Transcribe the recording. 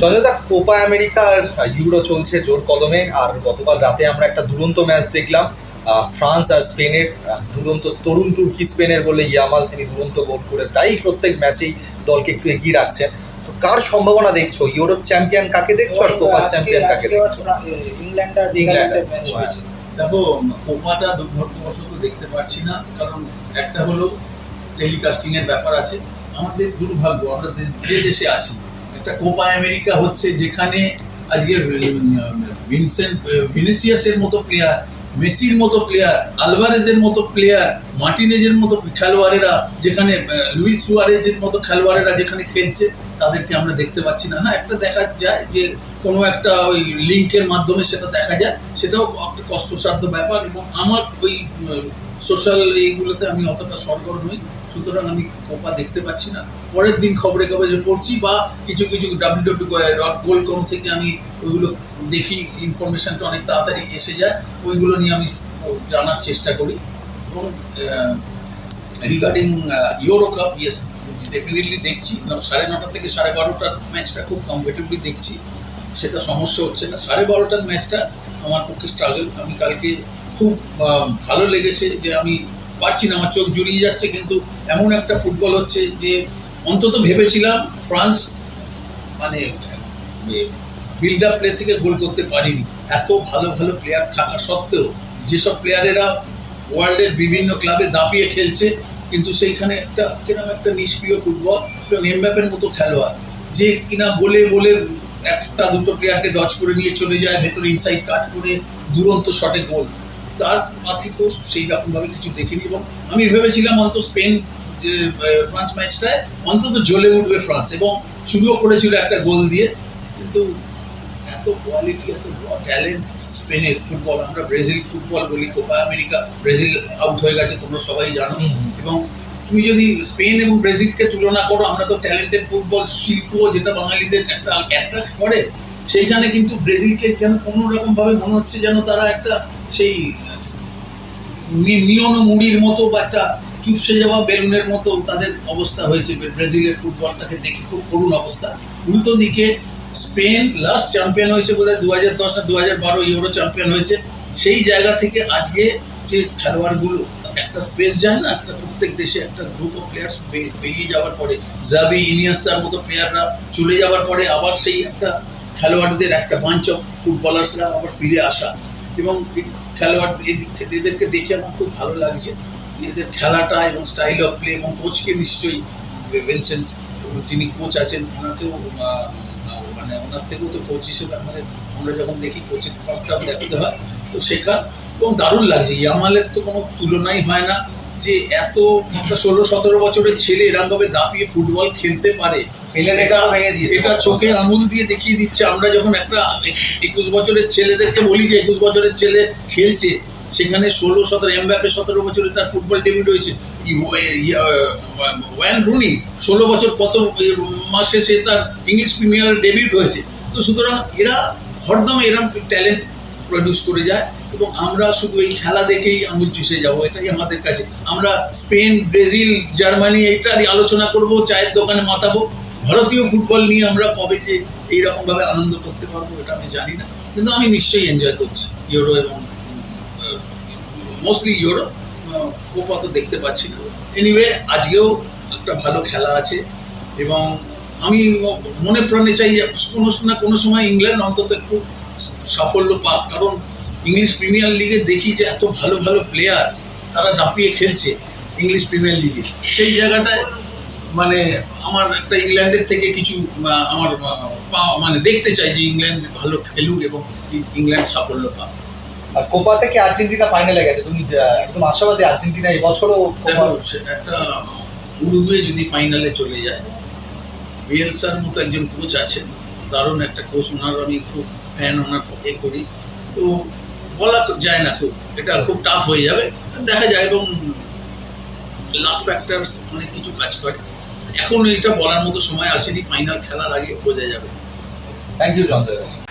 সঞ্জয়দা Copa আমেরিকার euro চলছে জোর কদমে। আর গতকাল রাতে আমরা একটা দুরন্ত ম্যাচ দেখলাম। ফ্রান্স আর স্পেনের দুরন্ত তরুণ তুর্কি স্পেনের বলে ইয়ামাল তিনি দুরন্ত গোল করে প্রায় প্রত্যেক ম্যাচেই দলকে একটু এগিয়ে রাখছেন। তো কার সম্ভাবনা দেখছ? ইউরোপ চ্যাম্পিয়ন কাকে দেখছ আর কোপার চ্যাম্পিয়ন কাকে দেখছ? ইংল্যান্ড আর ইংল্যান্ড। ম্যাচ হ্যাঁ। দেখো কোপাটা দুর্ভাগ্যবশত দেখতে পাচ্ছি না কারণ একটা হলো টেলিকাস্টিং এর ব্যাপার আছে। আমাদের দুর্ভাগ্য আমরা যে দেশে আছি একটা কোপা আমেরিকা হচ্ছে যেখানে আজকে ভিনসেন্ট ভিনিসিয়াসের মতো প্লেয়ার মেসির মতো প্লেয়ার আলভারেজের মতো প্লেয়ার মার্টিনেজের মতো খেলোয়াড়েরা যেখানে লুইস সুয়ারেজের মতো খেলোয়াড়েরা যেখানে খেলছে, তাদেরকে আমরা দেখতে পাচ্ছি না। হ্যাঁ একটা দেখা যায় যে কোনো একটা ওই লিঙ্কের মাধ্যমে সেটা দেখা যায়, সেটাও একটা কষ্টসাধ্য ব্যাপার এবং আমার ওই সোশ্যাল এইগুলোতে আমি অতটা সরগর নই। সুতরাং আমি কোপা দেখতে পাচ্ছি না। পরের দিন খবরে কাগজে পড়ছি বা কিছু কিছু ডাব্লিউ ডট গোল কম থেকে আমি ওইগুলো দেখি ইনফরমেশনটা অনেক তাড়াতাড়ি এসে যায়, ওইগুলো নিয়ে আমি জানার চেষ্টা করি। এবং regarding Euro Cup yes definitely দেখছি। সাড়ে নটা থেকে সাড়ে বারোটার ম্যাচটা খুব কমফর্টেবলি দেখছি। সেটা সমস্যা হচ্ছে না। সাড়ে বারোটার ম্যাচটা আমার পক্ষে স্ট্রাগল আমি কালকে খুব ভালো লেগেছে যে আমি পারছি না, আমার চোখ জুড়িয়ে যাচ্ছে, কিন্তু এমন একটা ফুটবল হচ্ছে যে অন্তত ভেবেছিলাম ফ্রান্স মানে বিল্ড আপ প্লে থেকে গোল করতে পারিনি। এত ভালো ভালো প্লেয়ার থাকা সত্ত্বেও যেসব প্লেয়ারেরা ওয়ার্ল্ডের বিভিন্ন ক্লাবে দাপিয়ে খেলছে, কিন্তু সেইখানে একটা কীরকম একটা নিষ্ক্রিয় ফুটবল এমব্যাপের মতো খেলোয়াড়, যে কিনা বলে বলে একটা দুটো প্লেয়ারকে ডচ করে নিয়ে চলে যায়, ভেতরে ইনসাইড কাট করে দুরন্ত শটে গোল তার থেকেও সেই রকমভাবে কিছু দেখিনি এবং আমি ভেবেছিলাম অন্তত স্পেন যে ফ্রান্স ম্যাচটায় অন্তত জ্বলে উঠবে ফ্রান্স এবং শুরুও করেছিল একটা গোল দিয়ে কিন্তু এত কোয়ালিটি এত ট্যালেন্ট স্পেনের ফুটবল আমরা ব্রাজিল ফুটবল বলি কোপা আমেরিকা ব্রাজিল আউট হয়ে গেছে তোমরা সবাই জানো। এবং তুমি যদি স্পেন এবং ব্রাজিলকে তুলনা করো আমরা তো ট্যালেন্টেড ফুটবল শিল্প যেটা বাঙালিদের একটা অ্যাট্রাক্ট করে সেইখানে কিন্তু ব্রাজিলকে যেন কোনো রকম ভাবে মনে হচ্ছে যেন তারা একটা সেই নিয়ন মুড়ির মতো বা একটা চুপসে যাওয়া বেলুনের মতো তাদের অবস্থা হয়েছে। ব্রাজিলের ফুটবলটাকে দেখে খুব করুণ অবস্থা। উল্টো দিকে স্পেন লাস্ট চ্যাম্পিয়ন হয়েছে বোধহয় দু হাজার দশ না দু হাজার বারো ইউরো চ্যাম্পিয়ন হয়েছে। সেই জায়গা থেকে আজকে যে খেলোয়াড়গুলো, একটা ফেস যায় না, একটা প্রত্যেক দেশে একটা গ্রুপ অফ প্লেয়ার বেরিয়ে যাওয়ার পরে জাবি ইনিয়াস্তার মতো প্লেয়াররা চলে যাওয়ার পরে আবার সেই একটা খেলোয়াড়দের একটা বাঞ্চ অফ ফুটবলার্সরা আবার ফিরে আসা। এবং খেলোয়াড় এদেরকে দেখে আমার খুব ভালো লাগছে। এদের খেলাটা এবং স্টাইল অফ প্লে এবং কোচকে নিশ্চয়ই ভিনসেন্ট যিনি কোচ আছেন, ওনাকেও মানে ওনার থেকেও তো কোচ হিসেবে আমাদের, আমরা যখন দেখি কোচের পার্টটা দেখতে হয়, তো শেখা এবং দারুণ লাগছে। ইয়ামালের তো কোনো তুলনাই হয় না যে এত ষোলো সতেরো বছরের ছেলে এরকমভাবে দাপিয়ে ফুটবল খেলতে পারে। এটা ভেঙে চোখে আঙুল দিয়ে দেখিয়ে দিচ্ছে। আমরা যখন একটা একুশ বছরের ছেলেদেরকে বলি যে একুশ বছরের ছেলে খেলছে সেখানে ষোলো সতেরো এমব্যাপে সতেরো বছরে তার ফুটবল ডেবিউট হয়েছে। ওয়ান রুনি ষোলো বছর কত মাসে সে তার ইংলিশ প্রিমিয়ার ডেবিউট হয়েছে। তো সুতরাং এরা হরদম এরম ট্যালেন্ট প্রডিউস করে যায় এবং আমরা শুধু এই খেলা দেখেই আঙুল চুষে যাব এটাই আমাদের কাছে। আমরা স্পেন ব্রাজিল জার্মানি এইটারই আলোচনা করব চায়ের দোকানে মাতাবো। ভারতীয় ফুটবল নিয়ে আমরা কবে যে এইরকম ভাবে আনন্দ করতে পারব এটা আমি জানি না। কিন্তু আমি নিশ্চয়ই এনজয় করছি। ইউরো এবং মোস্টলি ইউরো কোপা তো দেখতে পাচ্ছি না। এনিওয়ে আজকেও একটা ভালো খেলা আছে এবং আমি মনে প্রাণে চাই কোনো না কোনো সময় ইংল্যান্ড অন্তত একটু সাফল্য পাক। কারণ ইংলিশ প্রিমিয়ার লিগে দেখি যে এত ভালো ভালো প্লেয়ার তারা দাপিয়ে খেলছে ইংলিশ প্রিমিয়ার লিগে সেই জায়গাটায় মানে আমার একটা ইংল্যান্ডের থেকে কিছু আমার মানে দেখতে চাই যে ইংল্যান্ড ভালো খেলুক এবং ইংল্যান্ড সাফল্য পাক। আর কোপা থেকে আর্জেন্টিনা ফাইনালে গেছে। তুমি একদম আশাবাদী আর্জেন্টিনা এবছরও কোপা দেখো একটা উরুগুয়ে যদি ফাইনালে চলে যায় বিএলসার মতো একজন কোচ আছেন দারুণ একটা কোচ ওনার আমি খুব ফ্যান ওনার এ করি। তো বলা তো যায় না খুব এটা খুব টাফ হয়ে যাবে। দেখা যায় এবং লাক ফ্যাক্টরস অনেক কিছু কাজ করে। এখন এটা বলার মতো সময় আসেনি ফাইনাল খেলার আগে বোঝা যাবে। Thank you Sanjay